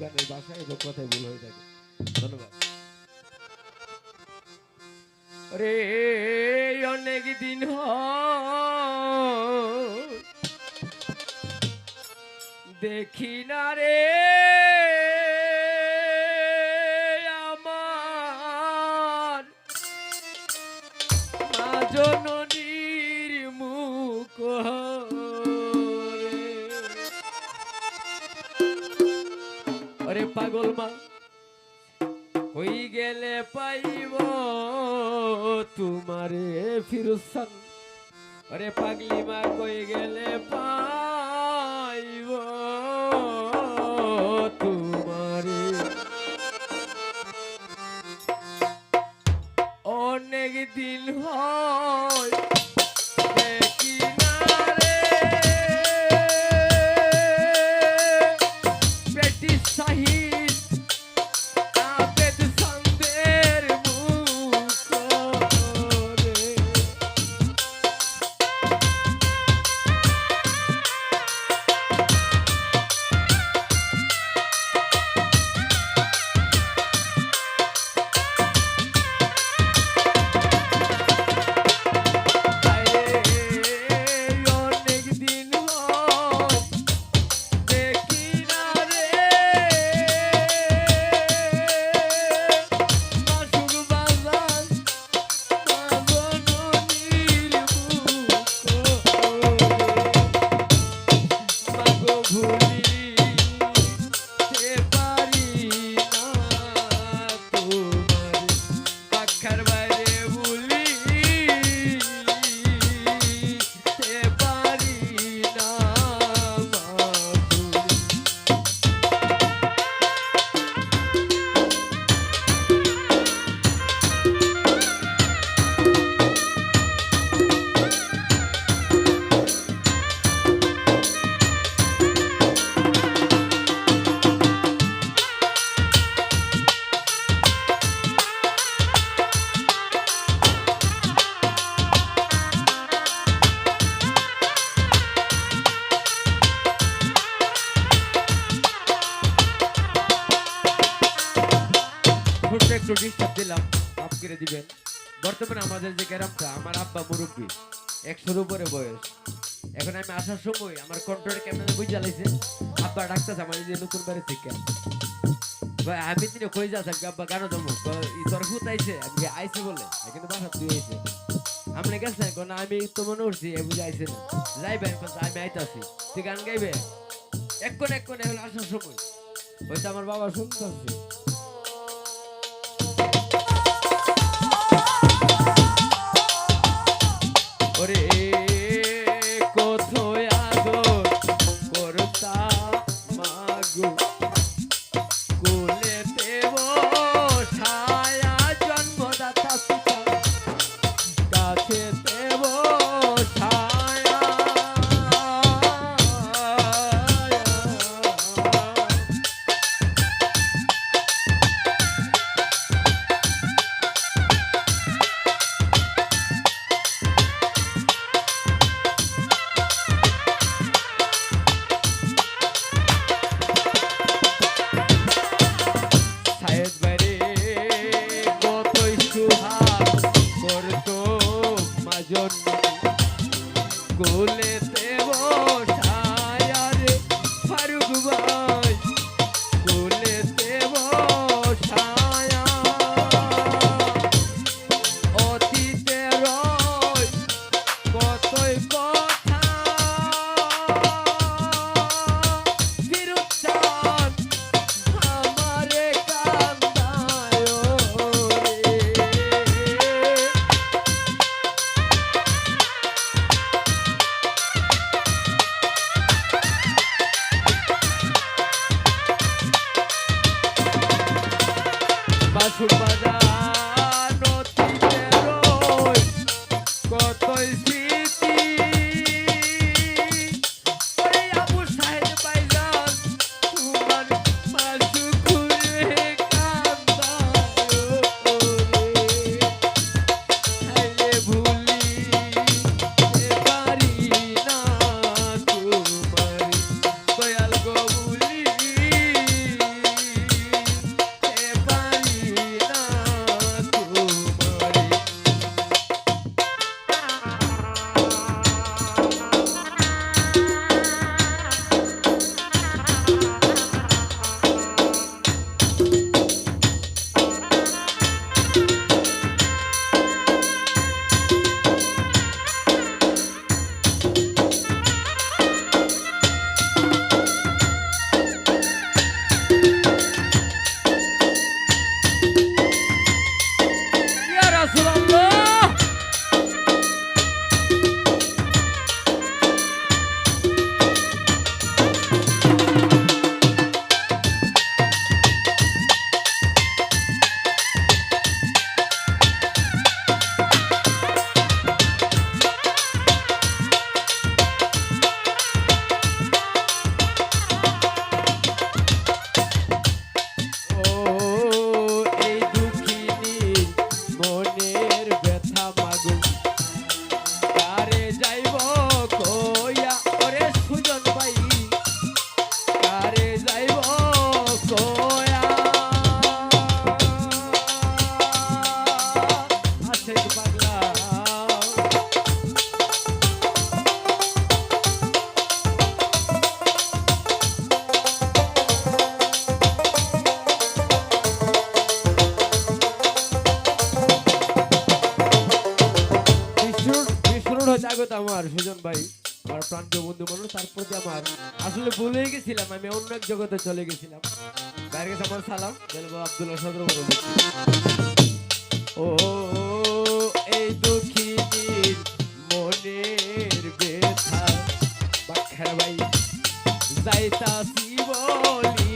গানের ভাষায় এবং কথায় ভুল হয়ে থাকে। ধন্যবাদ। রে, অনেক দিন দেখি না রে আমার মা গেলে পাইব তোমারে ফিরুসান আরে পাগলি মা কই গেলে পাইব তোমারে। অনেক দিন হয় ডিস্টার্ব দিলাম, মাফ করে দিবেন। বর্তমানে আমাদের যে গ্রামটা, আমার আব্বা মুরব্বী, একশোর উপরে বয়স। এখন আমি আসার সময় আমার কন্ট্রোলে কেমন বুঝে জ্বালাইছে আব্বা ডাক্তার আমার যে নতুন বাড়ি থেকে। ভাই, আমি তিনি কই যা থাকবে আব্বা কেন ই তোর ভূত আইছে, আমি আইছে বলে। কিন্তু বাসা তুই আইছে। আপনি গেছেন কোন আমি তো মনে করছি এ বুঝে আইছে না। যাইবেন আমি আইতাছি। তুই গান গাইবে? এক কোন এক কোন এখন আসার সময়। হয়তো আমার বাবা শুনতে squad. ইজ্জত আমার সুজন ভাই, আমার প্রান্ত বন্ধু মনে তার প্রতি আমার, আসলে ভুলে গেছিলাম, আমি অন্য এক জগতে চলে গেছিলাম। বাইরে গেছে আমার সালাম বলব আব্দুল্লাহ সদর ও, এই দুঃখিনীর মনের বেথা বাখার ভাই যাইতা বলি